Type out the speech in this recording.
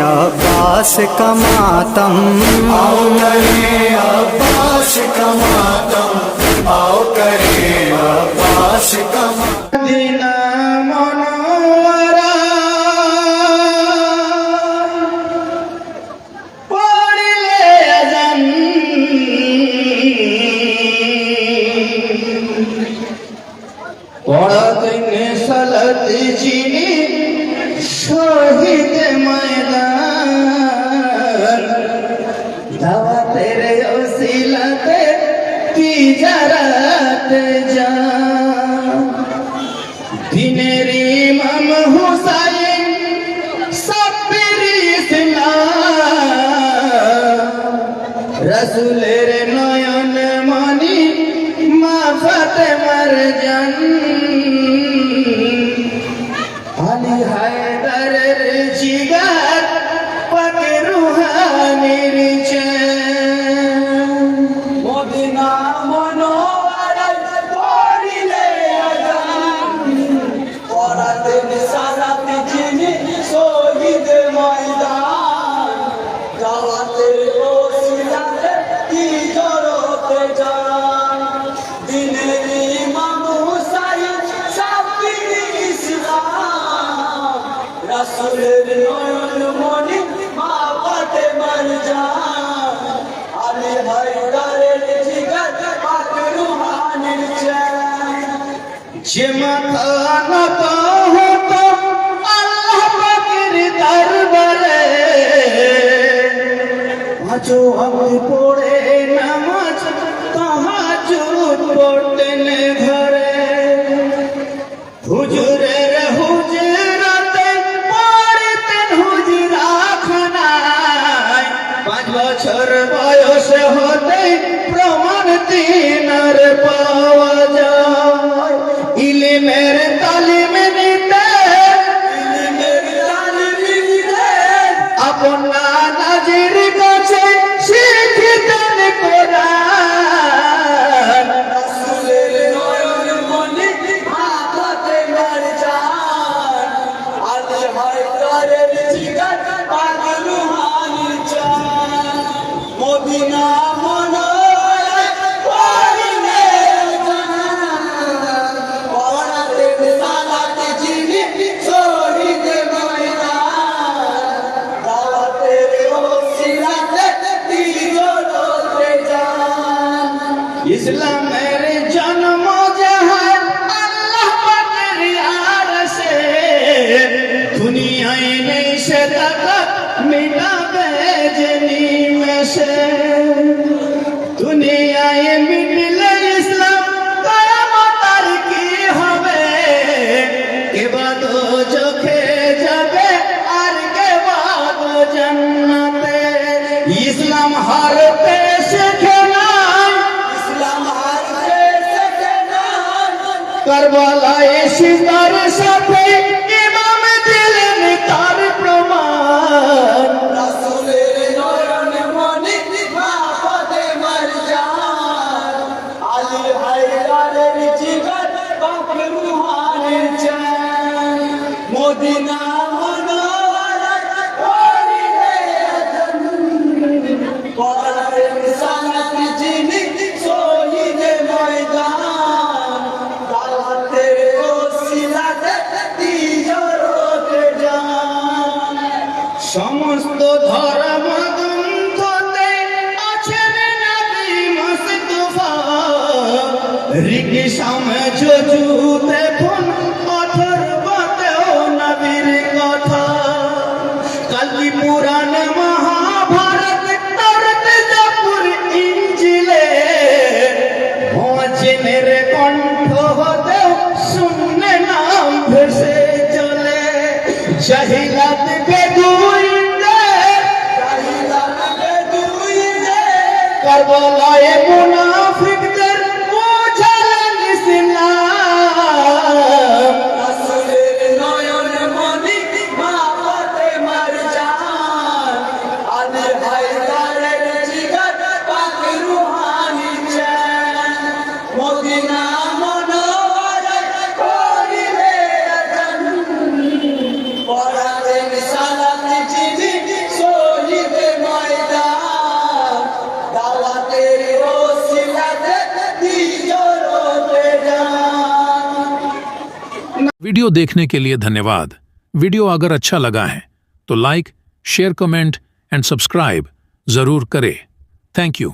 عباس کا ماتم آؤ کریں عباس کا ماتم آؤ کریں عباس کا ماتم রসুলের নয়ন মনি মা ফাতেমার জান। রাসূলের নয়ন মনি মা ফাতেমার জান আলী হায়দারের জিগার পাক রুহানির চেন যে মাথা নত হতো আল্লাহ পাকের দরবারে পাঁচো আমি পড়ে পাওয়া যায়। ইলিমের اسلام میرے جنم جہان اللہ بدری آر سے۔ دنیا نہیں سے تک مٹا কারবালায় সিতার সাথে ইমাম দিলেন তার প্রমাণ। রাসূলের নয়ন মনে মা মার জান আলী হায়দারের জিগার বাপ রুহানের জান মদিনা সমস্ত ধর্ম গ্রন্থতে আছে নবী মুস্তফা। রিকি সমঝু জুতে অথর্বতেও ویڈیو دیکھنے کے لیے دھنیہ واد ویڈیو اگر اچھا لگا ہے تو لائک، شیئر، کمنٹ اینڈ سبسکرائب ضرور کرے تھینک یو۔